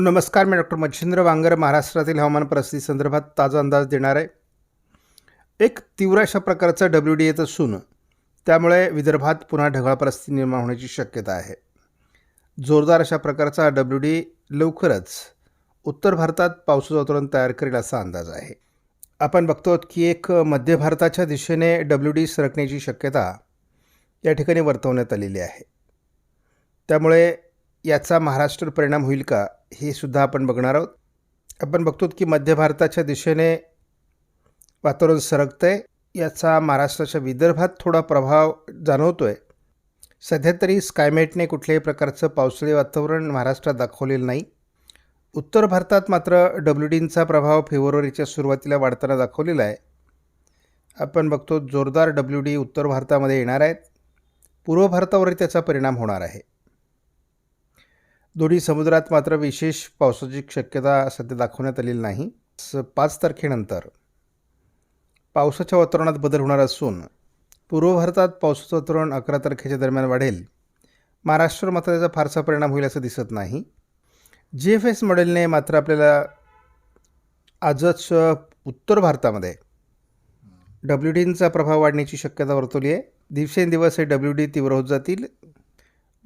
नमस्कार मी डॉक्टर मच्छिंद्र वांगर महाराष्ट्रातील हवामान परिस्थिती संदर्भात ताजा अंदाज देणार आहे. एक तीव्र अशा प्रकारचा डब्ल्यू डी येत असून त्यामुळे विदर्भात पुन्हा ढगाळ परिस्थिती निर्माण होण्याची शक्यता आहे. जोरदार अशा प्रकारचा डब्ल्यू डी लवकरच उत्तर भारतात पावसाचं वातावरण तयार करेल असा अंदाज आहे. आपण बघतो की एक मध्य भारताच्या दिशेने डब्ल्यू डी सरकण्याची शक्यता या ठिकाणी वर्तवण्यात आलेली आहे. त्यामुळे याचा महाराष्ट्रावर परिणाम होईल का हे सुद्धा आपण बघणार आहोत. आपण बघतो की मध्य भारताच्या दिशेने वातावरण सरकतं आहे याचा महाराष्ट्राच्या विदर्भात थोडा प्रभाव जाणवतो आहे सध्या तरी स्कायमेटने कुठल्याही प्रकारचं पावसाळी वातावरण महाराष्ट्रात दाखवलेलं नाही. उत्तर भारतात मात्र डब्ल्यू डींचा प्रभाव फेब्रुवारीच्या सुरुवातीला वाढताना दाखवलेला आहे. आपण बघतो जोरदार डब्ल्यू डी उत्तर भारतामध्ये येणार आहेत. पूर्व भारतावर त्याचा परिणाम होणार आहे. दोन्ही समुद्रात मात्र विशेष पावसाची शक्यता सध्या दाखवण्यात आलेली नाही. स पाच तारखेनंतर पावसाच्या वातावरणात बदल होणार असून पूर्व भारतात पावसाचं वातावरण अकरा तारखेच्या दरम्यान वाढेल. महाराष्ट्रावर मात्र त्याचा फारसा परिणाम होईल असं दिसत नाही. जी एफ एस मॉडेलने मात्र आपल्याला आजच उत्तर भारतामध्ये डब्ल्यू डींचा प्रभाव वाढण्याची शक्यता वर्तवली आहे. दिवसेंदिवस हे डब्ल्यू डी तीव्र होत जातील.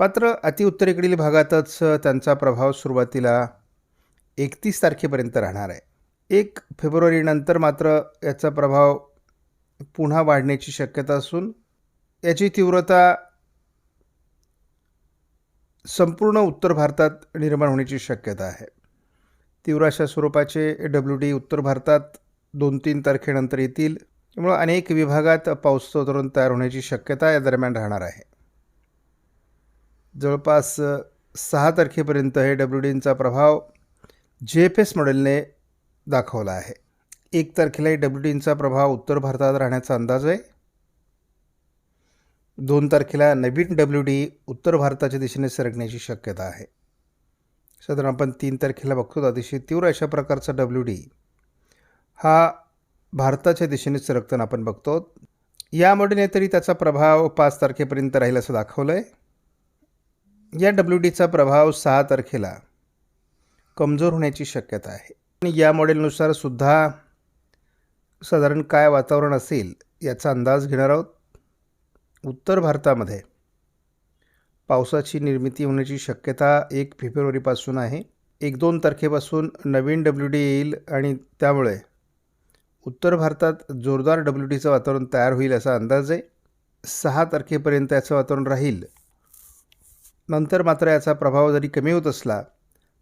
मात्र अतिउत्तरेकडील भागातच त्यांचा प्रभाव सुरुवातीला एकतीस तारखेपर्यंत राहणार आहे. एक फेब्रुवारीनंतर मात्र याचा प्रभाव पुन्हा वाढण्याची शक्यता असून याची तीव्रता संपूर्ण उत्तर भारतात निर्माण होण्याची शक्यता आहे. तीव्र अशा स्वरूपाचे डब्ल्यू डी उत्तर भारतात दोन तीन तारखेनंतर येतील. त्यामुळं अनेक विभागात पाऊस वातावरण तयार होण्याची शक्यता या दरम्यान राहणार आहे. जवळपास सहा तारखेपर्यंत हे डब्ल्यू डींचा प्रभाव जे एफ एस मॉडेलने दाखवला आहे. एक तारखेलाही डब्ल्यू डींचा प्रभाव उत्तर भारतात राहण्याचा अंदाज आहे. दोन तारखेला नवीन डब्ल्यू डी उत्तर भारताच्या दिशेने सरकण्याची शक्यता आहे. साधारण आपण तीन तारखेला बघतो अतिशय तीव्र अशा प्रकारचा डब्ल्यू डी हा भारताच्या दिशेने सरकताना आपण बघतो. यामुळे तरी त्याचा प्रभाव पाच तारखेपर्यंत राहील असं दाखवलं आहे या डब्ल्यू डीचा प्रभाव सहा तारखेला कमजोर होण्याची शक्यता आहे. आणि या मॉडेलनुसार सुद्धा साधारण काय वातावरण असेल याचा अंदाज घेणार आहोत. उत्तर भारतामध्ये पावसाची निर्मिती होण्याची शक्यता एक फेब्रुवारीपासून आहे. एक दोन तारखेपासून नवीन डब्ल्यू डी येईल आणि त्यामुळे उत्तर भारतात जोरदार डब्ल्यू डीचं वातावरण तयार होईल असा अंदाज आहे. सहा तारखेपर्यंत याचं वातावरण राहील. नंतर मात्र याचा प्रभाव जरी कमी होत असला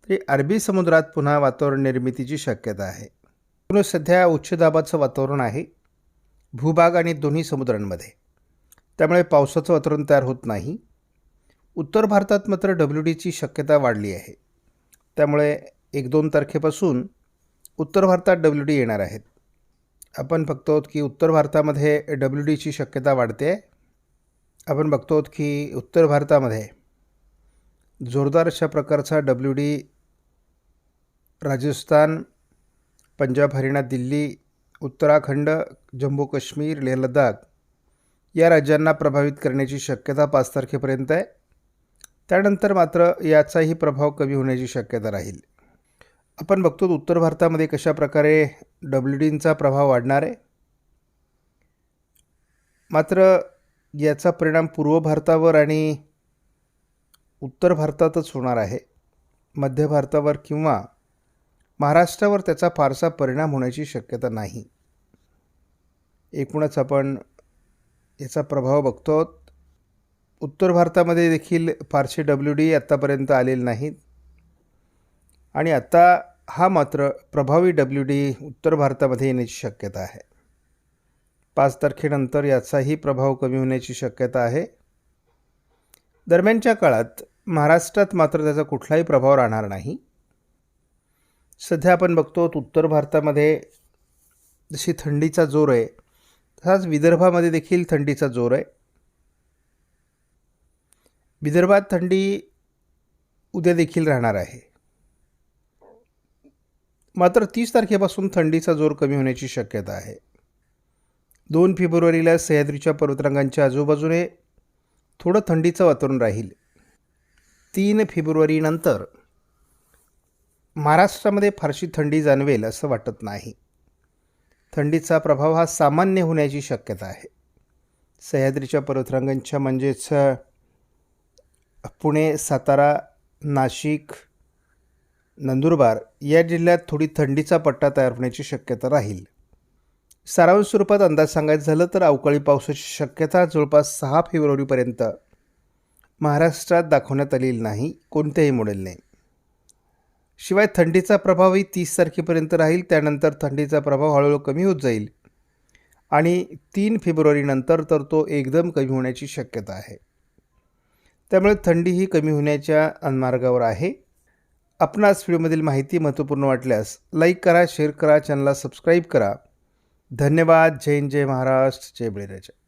तरी अरबी समुद्रात पुन्हा वातावरण निर्मितीची शक्यता आहे. पुन्हा सध्या उच्च दाबाचं वातावरण आहे भूभाग आणि दोन्ही समुद्रांमध्ये. त्यामुळे पावसाचं वातावरण तयार होत नाही. उत्तर भारतात मात्र डब्ल्यू डीची शक्यता वाढली आहे. त्यामुळे एक दोन तारखेपासून उत्तर भारतात डब्ल्यू डी येणार आहेत. आपण बघतो की उत्तर भारतामध्ये डब्ल्यू डीची शक्यता वाढते. आपण बघतो की उत्तर भारतामध्ये जोरदार अशा प्रकारचा डब्ल्यू डी राजस्थान पंजाब हरियाणा दिल्ली उत्तराखंड जम्मू काश्मीर लेह लडाख या राज्यांना प्रभावित करण्याची शक्यता पाच तारखेपर्यंत आहे. त्यानंतर मात्र याचाही प्रभाव कमी होण्याची शक्यता राहील. आपण बघतो उत्तर भारतामध्ये कशा प्रकारे डब्ल्यू डींचा प्रभाव वाढणार आहे. मात्र याचा परिणाम पूर्व भारतावर आणि उत्तर भारतातच होणार आहे. मध्य भारतावर किंवा महाराष्ट्रावर त्याचा फारसा परिणाम होण्याची शक्यता नाही. एकूणच आपण याचा प्रभाव बघतो. उत्तर भारतामध्ये देखील फारसे डब्ल्यू डी आत्तापर्यंत आलेले नाहीत. आणि आत्ता हा मात्र प्रभावी डब्ल्यू डी उत्तर भारतामध्ये येण्याची शक्यता आहे. पाच तारखेनंतर याचाही प्रभाव कमी होण्याची शक्यता आहे. दरम्यानच्या काळात महाराष्ट्रात मात्र त्याचा कुठलाही प्रभाव राहणार नाही. सध्या आपण बघतो उत्तर भारतामध्ये जशी थंडीचा जोर आहे तसाच विदर्भामध्ये देखील थंडीचा जोर आहे. विदर्भात थंडी उद्या देखील राहणार आहे. मात्र तीस तारखेपासून थंडीचा जोर कमी होण्याची शक्यता आहे. दोन फेब्रुवारीला सह्याद्रीच्या पर्वतरांगांच्या आजूबाजूने थोडं थंडीचं वातावरण राहील. तीन फेब्रुवारीनंतर महाराष्ट्रामध्ये फारशी थंडी जाणवेल असं वाटत नाही. थंडीचा प्रभाव हा सामान्य होण्याची शक्यता आहे. सह्याद्रीच्या पर्वतरांगांच्या म्हणजेच पुणे सातारा नाशिक नंदुरबार या जिल्ह्यात थोडी थंडीचा पट्टा तयार होण्याची शक्यता राहील. सारांश स्वरूपात अंदाज सांगायचं झालं तर अवकाळी पावसाची शक्यता जवळपास सहा फेब्रुवारीपर्यंत महाराष्ट्रात दाखवण्यात आलेली नाही कोणत्याही मॉडेलने शिवाय थंडीचा प्रभावही तीस तारखेपर्यंत राहील त्यानंतर थंडीचा प्रभाव हळूहळू कमी होत जाईल. आणि तीन फेब्रुवारीनंतर तर तो एकदम कमी होण्याची शक्यता आहे. त्यामुळे थंडी ही कमी होण्याच्या मार्गावर आहे. आपणास व्हिडिओमधील माहिती महत्त्वपूर्ण वाटल्यास लाईक करा शेअर करा चॅनलला सबस्क्राईब करा. धन्यवाद. जय हिंद जय महाराष्ट्र जय बळीराजा.